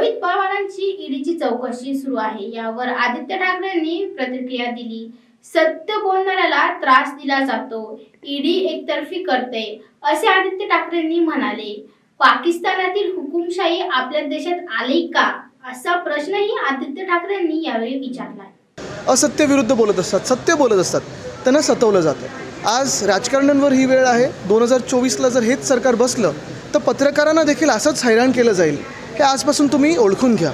रोहित पवारांची ईडीची चौकशी सुरू आहे. यावर आदित्य ठाकरेंनी प्रतिक्रिया दिली. सत्य बोलणाऱ्याला त्रास दिला जातो. ईडी एकतर्फी करते असे आदित्य ठाकरेंनी म्हणाले. पाकिस्तानातील हुकुमशाही आपल्या देशात आली का? असा प्रश्नही आदित्य ठाकरेंनी यावेळी विचारला. असत्य विरुद्ध बोलत असतात सत्य बोलत असतात त्यांना सतवलं जातं. आज राजकारण्यांवर ही वेळ आहे. दोन हजार चोवीसला जर हेच सरकार बसलं तर पत्रकारांना देखील असंच हैराण केलं जाईल. हे आजपासून तुम्ही ओळखून घ्या.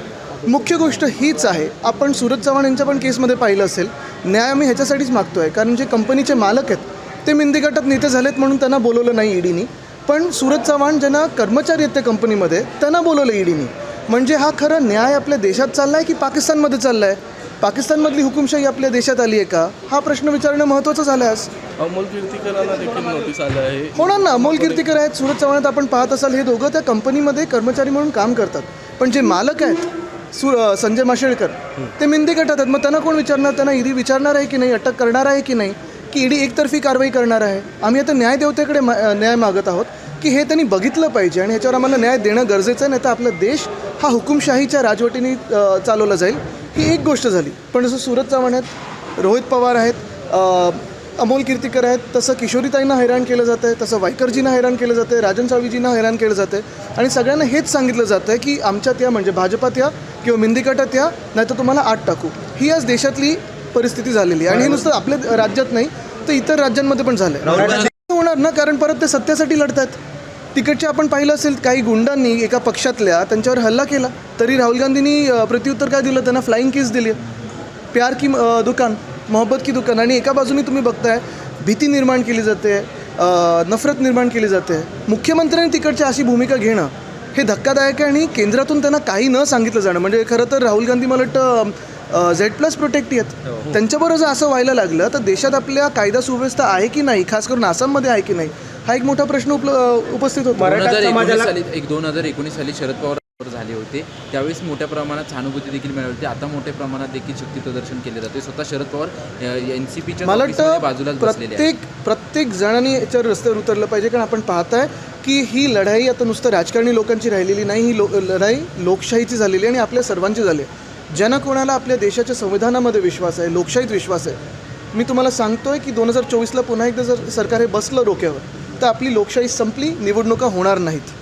मुख्य गोष्ट हीच आहे आपण सुरज चव्हाण यांच्या पण केसमध्ये पाहिलं असेल न्याय आम्ही ह्याच्यासाठीच मागतो आहे कारण जे कंपनीचे मालक आहेत ते मिंदी गटात नेते झालेत म्हणून त्यांना बोलवलं नाही ईडीनी. पण सूरज चव्हाण ज्यांना कर्मचारी आहेत त्या कंपनीमध्ये त्यांना बोलवलं ईडीनी. म्हणजे हा खरा न्याय आपल्या देशात चालला आहे की पाकिस्तानमध्ये चालला आहे पाकिस्तानमधली हुकुमशाही आपल्या देशात आली आहे का? हा प्रश्न विचारणं महत्त्वाचं झालं आहे आज अमोल कीर्तीकरांना देखील नोटीस आलं आहे. होणार ना अमोल कीर्तीकर आहेत? सूरज चव्हाणात आपण पाहत असाल हे दोघं त्या कंपनीमध्ये कर्मचारी म्हणून काम करतात. पण जे मालक आहेत सु अ, संजय माशेळकर ते मिंदी गटात आहेत. मग त्यांना कोण विचारणार? त्यांना ईडी विचारणार आहे की नाही? अटक करणार आहे की नाही? की ईडी एकतर्फी कारवाई करणार आहे? आम्ही आता न्यायदेवतेकडे मा- अ, न्याय मागत आहोत की हे त्यांनी बघितलं पाहिजे आणि ह्याच्यावर आम्हाला न्याय देणं गरजेचं आहे नाही तर आपला देश हा हुकुमशाहीच्या राजवटीने अ, चालवला जाईल. ही एक गोष्ट झाली. पण जसं सुरत चव्हाण आहेत रोहित पवार आहेत अ, अमोल कीर्तीकर आहेत तसं किशोरीताईंना हैराण केलं जातं आहे तसं वायकरजींना हैराण केलं जातं आहे राजन साळवीजींना हैराण केलं जातं आहे आणि सगळ्यांना हेच सांगितलं जातं आहे की आमच्यात या म्हणजे भाजपात या किंवा मिंदीकटात या नाही तर तुम्हाला आत टाकू. ही आज देशातली परिस्थिती झालेली आहे. आणि हे नुसतं आपल्या राज्यात नाही तर इतर राज्यांमध्ये पण झालं आहे होणार ना कारण परत ते सत्यासाठी लढतात तिकडचे आपण पाहिलं असेल काही गुंडांनी एका पक्षातल्या त्यांच्यावर हल्ला केला. तरी राहुल गांधींनी प्रत्युत्तर काय दिलं? त्यांना फ्लाईंग किस दिली. प्यार की दुकान. मोहब्बत की दुकान. आणि एका बाजूने तुम्ही बघताय भीती निर्माण केली जाते नफरत निर्माण केली जाते. मुख्यमंत्र्यांनी तिकडची अशी भूमिका घेणं हे धक्कादायक आहे आणि केंद्रातून त्यांना काही न सांगितलं जाणं. म्हणजे खरं तर राहुल गांधी मला वाटतं झेड प्लस प्रोटेक्टी आहेत. त्यांच्याबरोबर जर असं व्हायला लागलं तर देशात आपल्या कायदा सुव्यवस्था आहे की नाही खास करून आसाममध्ये आहे की नाही हा एक मोठा प्रश्न उपल उपस्थित होतो. एक दोन हजार एकोणीस साली शरद पवार झाले होते. त्यावेळेस मोठ्या प्रमाणात सहानुभूती देखील मिळाली होती. आता मोठ्या प्रमाणात देखील शक्ती प्रदर्शन केले जाते. स्वतः शरद पवार एन सी पीच्या आहेत. प्रत्येक प्रत्येक जणांनी याच्यावर रस्त्यावर उतरलं पाहिजे. कारण आपण पाहताय की ही लढाई आता नुसतं राजकारणी लोकांची राहिलेली नाही. ही लो लढाई लोकशाहीची झालेली आणि आपल्या सर्वांची झाली ज्यांना कोणाला आपल्या देशाच्या संविधानामध्ये विश्वास आहे लोकशाहीत विश्वास आहे. मी तुम्हाला सांगतोय की दोन हजार चोवीसला पुन्हा एकदा जर सरकार हे बसलं डोक्यावर तर आपली लोकशाही संपली निवडणुका होणार नाहीत.